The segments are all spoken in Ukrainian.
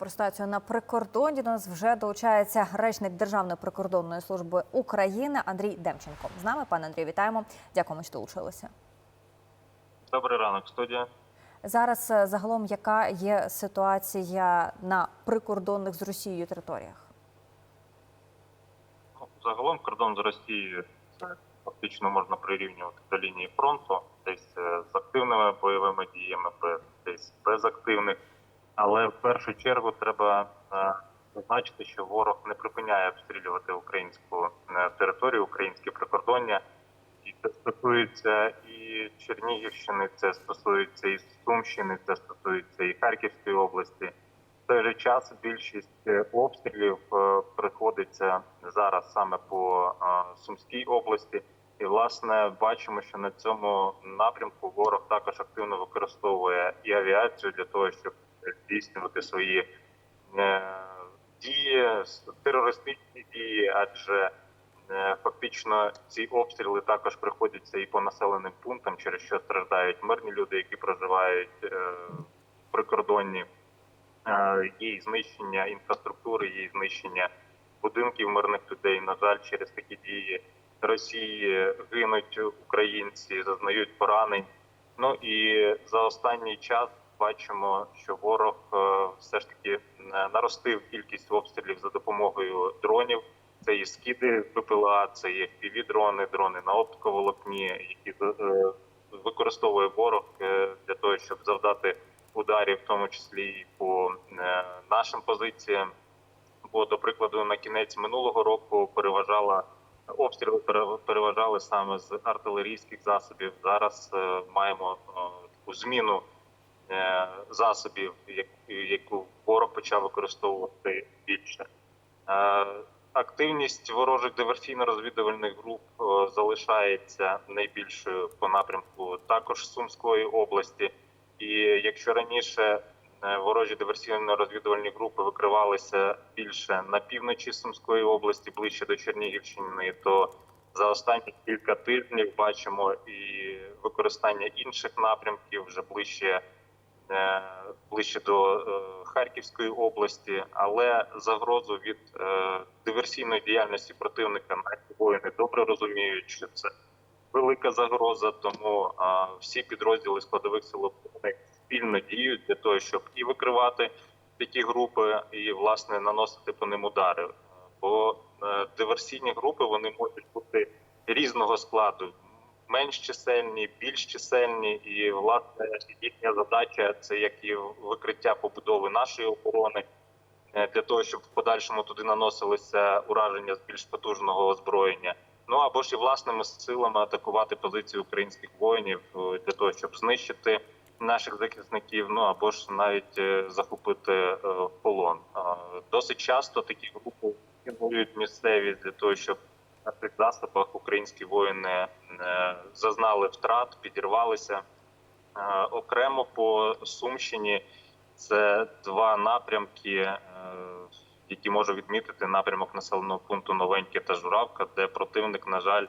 Про ситуацію на прикордоні до нас вже долучається речник Державної прикордонної служби України Андрій Демченко. З нами, пане Андрію, вітаємо. Дякуємо, що долучилися. Добрий ранок, студія. Зараз е, загалом яка є ситуація на прикордонних з Росією територіях? Ну, Загалом кордон з Росією це фактично можна прирівнювати до лінії фронту, десь е, з активними бойовими діями, десь без активних. Але в першу чергу треба е, зазначити, що ворог не припиняє обстрілювати українську е, територію, українське прикордоння. І це стосується і Чернігівщини, це стосується і Сумщини, це стосується і Харківської області. В той же час більшість е, обстрілів приходиться зараз саме по Сумській області. І власне бачимо, що на цьому напрямку ворог також активно використовує і авіацію для того, щоб здійснювати свої е, дії, терористичні дії, адже е, фактично ці обстріли також приходяться і по населеним пунктам, через що страждають мирні люди, які проживають е, в прикордонні. І знищення інфраструктури, і знищення будинків мирних людей. На жаль, через такі дії Росії гинуть українці, зазнають поранень. Ну і за останній час бачимо, що ворог е, все ж таки наростив кількість обстрілів за допомогою дронів. Це і скиди ППЛА, це і fpv дрони, на оптиковолокні, які е, використовує ворог е, для того, щоб завдати ударів, в тому числі і по нашим позиціям. Бо, до прикладу, на кінець минулого року переважала обстріли пере- переважали саме з артилерійських засобів. Зараз маємо таку зміну засобів, яку ворог почав використовувати більше. Е, Активність ворожих диверсійно-розвідувальних груп е, залишається найбільшою по напрямку також Сумської області. І якщо раніше е, ворожі диверсійно-розвідувальні групи викривалися більше на півночі Сумської області, ближче до Чернігівщини, то за останні кілька тижнів бачимо і використання інших напрямків вже ближче е, ближче до е, Харківської області, але загрозу від е, диверсійної діяльності противника наші воїни добре розуміють, що це велика загроза. Тому всі підрозділи складових сил оборони спільно діють для того, щоб і викривати такі групи, і власне наносити по ним удари. Бо е, диверсійні групи вони можуть бути різного складу менш чисельні, більш чисельні, і власне їхня задача це як і викриття побудови нашої оборони е, для того, щоб в подальшому туди наносилися ураження з більш потужного озброєння. Ну або ж і власними силами атакувати позиції українських воїнів е, для того, щоб знищити наших захисників. Ну або ж навіть е, захопити полон. Досить часто такі групи воюють місцеві для того, щоб на цих засобах українські воїни зазнали втрат, підірвалися. Е, Окремо по Сумщині це два напрямки, е, які можу відмітити: напрямок населеного пункту Новеньке та Журавка, де противник, на жаль,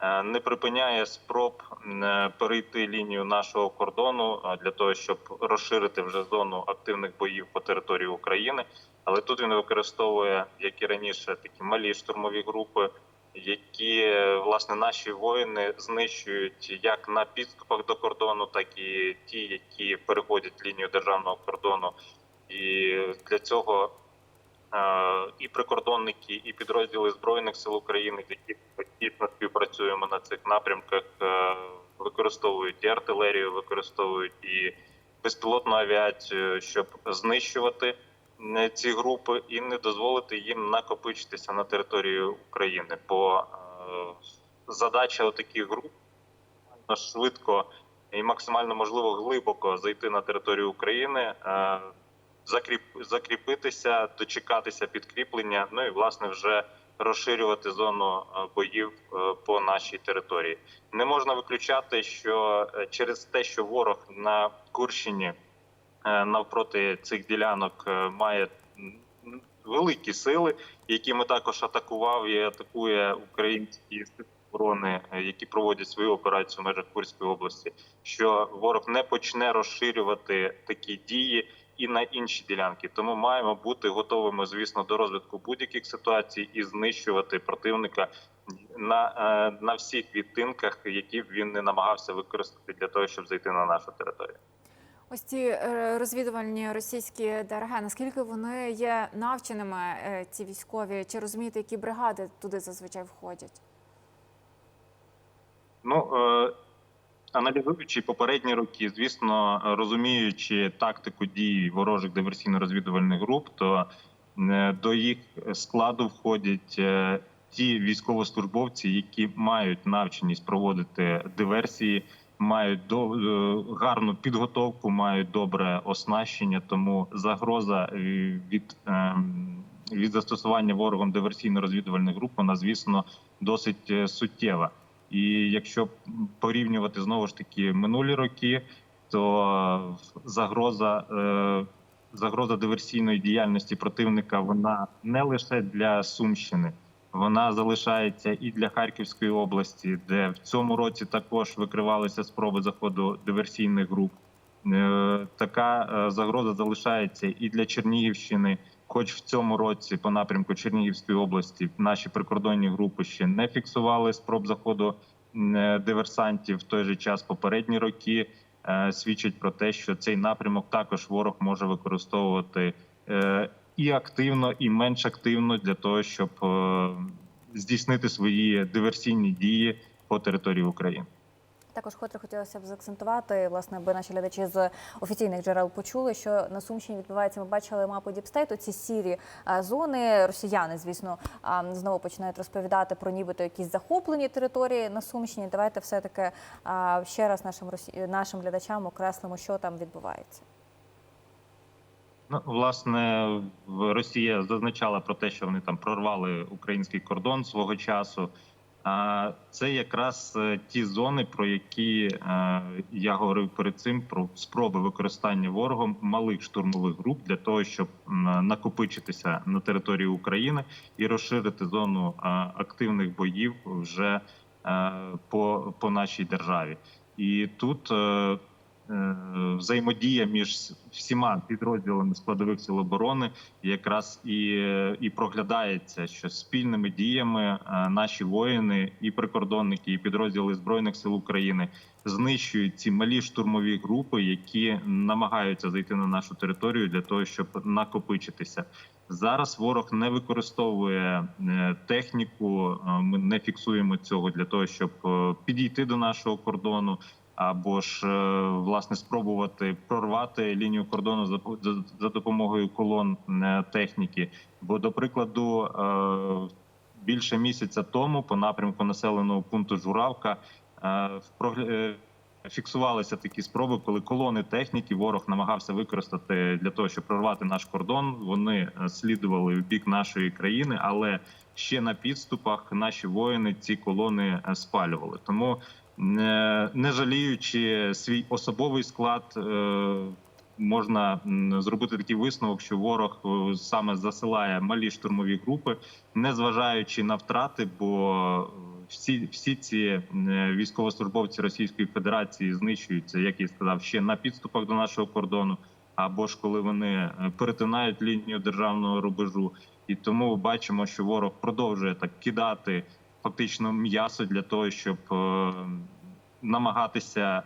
е, не припиняє спроб е, перейти лінію нашого кордону е, для того, щоб розширити вже зону активних боїв по території України. Але тут він використовує, як і раніше, такі малі штурмові групи, які е, власне наші воїни знищують як на підступах до кордону, так і ті, які переходять лінію державного кордону. І для цього е, і прикордонники, і підрозділи збройних сил України, з якими ми тісно співпрацюємо на цих напрямках, е, використовують і артилерію, використовують і безпілотну авіацію, щоб знищувати ці групи і не дозволити їм накопичитися на території України. Бо е, задача таких груп швидко і максимально можливо глибоко зайти на територію України, е, закріп, закріпитися, дочекатися підкріплення. Ну і власне вже розширювати зону е, боїв по нашій території. Не можна виключати, що через те, що ворог на Курщині навпроти цих ділянок е, має великі сили, якими також атакував і атакує українські оборони, е, які проводять свою операцію в межах Курської області, що ворог не почне розширювати такі дії і на інші ділянки. Тому маємо бути готовими, звісно, до розвитку будь-яких ситуацій і знищувати противника на, е, на всіх відтинках, які він не намагався використати для того, щоб зайти на нашу територію. Ось ці е, розвідувальні російські ДРГ, наскільки вони є навченими, е, ці військові? Чи розумієте, які бригади туди зазвичай входять? Ну е, аналізуючи попередні роки, звісно, розуміючи тактику дій ворожих диверсійно-розвідувальних груп, то до їх складу входять ті військовослужбовці, які мають навченість проводити диверсії, мають до е, гарну підготовку, мають добре оснащення. Тому загроза е, від, ем, від застосування ворогом диверсійно-розвідувальних груп, вона звісно досить е, суттєва. І якщо порівнювати знову ж таки минулі роки, то загроза, е, загроза диверсійної діяльності противника вона не лише для Сумщини, вона залишається і для Харківської області, де в цьому році також викривалися спроби заходу диверсійних груп. Е, Така е, загроза залишається і для Чернігівщини. Хоч в цьому році по напрямку Чернігівської області наші прикордонні групи ще не фіксували спроб заходу е, диверсантів. В той же час попередні роки свідчать про те, що цей напрямок також ворог може використовувати і активно, і менш активно для того, щоб е, здійснити свої диверсійні дії по території України. Також котре хотілося б заакцентувати, власне, аби наші глядачі з офіційних джерел почули, що на Сумщині відбувається. Ми бачили мапу Діпстейту, ці сірі зони. Росіяни, звісно, знову починають розповідати про нібито якісь захоплені території на Сумщині. Давайте все таки ще раз нашим нашим глядачам окреслимо, що там відбувається. Ну, власне, Росія зазначала про те, що вони там прорвали український кордон свого часу. А це якраз е, ті зони, про які е, я говорив перед цим, про спроби використання ворогом малих штурмових груп для того, щоб накопичитися на території України і розширити зону е, активних боїв вже по, по нашій державі. І тут взаємодія між всіма підрозділами складових сил оборони якраз і, е, і проглядається, що спільними діями е, наші воїни, і прикордонники, і підрозділи збройних сил України знищують ці малі штурмові групи, які намагаються зайти на нашу територію для того, щоб накопичитися. Зараз ворог не використовує е, техніку. е, Ми не фіксуємо цього для того, щоб е, підійти до нашого кордону. Або ж е, власне спробувати прорвати лінію кордону за, допомогою колон е, техніки. Бо, до прикладу, е, більше місяця тому по напрямку населеного пункту Журавка в фіксувалися такі спроби, коли колони техніки ворог намагався використати для того, щоб прорвати наш кордон. Вони е, слідували в бік нашої країни, але ще на підступах наші воїни ці колони е, спалювали. Тому не, не жаліючи свій особовий склад. е, Можна зробити такий висновок, що ворог е, саме засилає малі штурмові групи, не зважаючи на втрати, бо всі, всі ці е, військовослужбовці Російської Федерації знищуються, як я сказав, ще на підступах до нашого кордону, або ж коли вони е, перетинають лінію державного рубежу. І тому бачимо, що ворог продовжує так кидати фактично м'ясо для того, щоб е, намагатися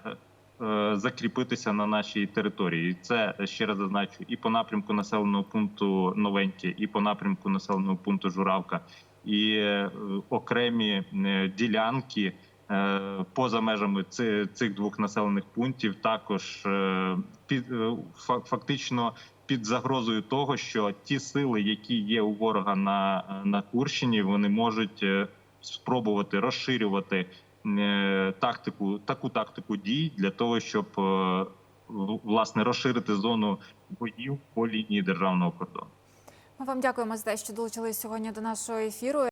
е, закріпитися на нашій території. І Це ще раз зазначу і по напрямку населеного пункту Новеньке, і по напрямку населеного пункту Журавка, і е, окремі е, ділянки. е, Поза межами цих двох населених пунктів також під фактично під загрозою того, що ті сили, які є у ворога на, на Курщині, вони можуть спробувати розширювати тактику, таку тактику дій для того, щоб власне розширити зону боїв по лінії державного кордону. Ми вам дякуємо за те, що долучились сьогодні до нашого ефіру.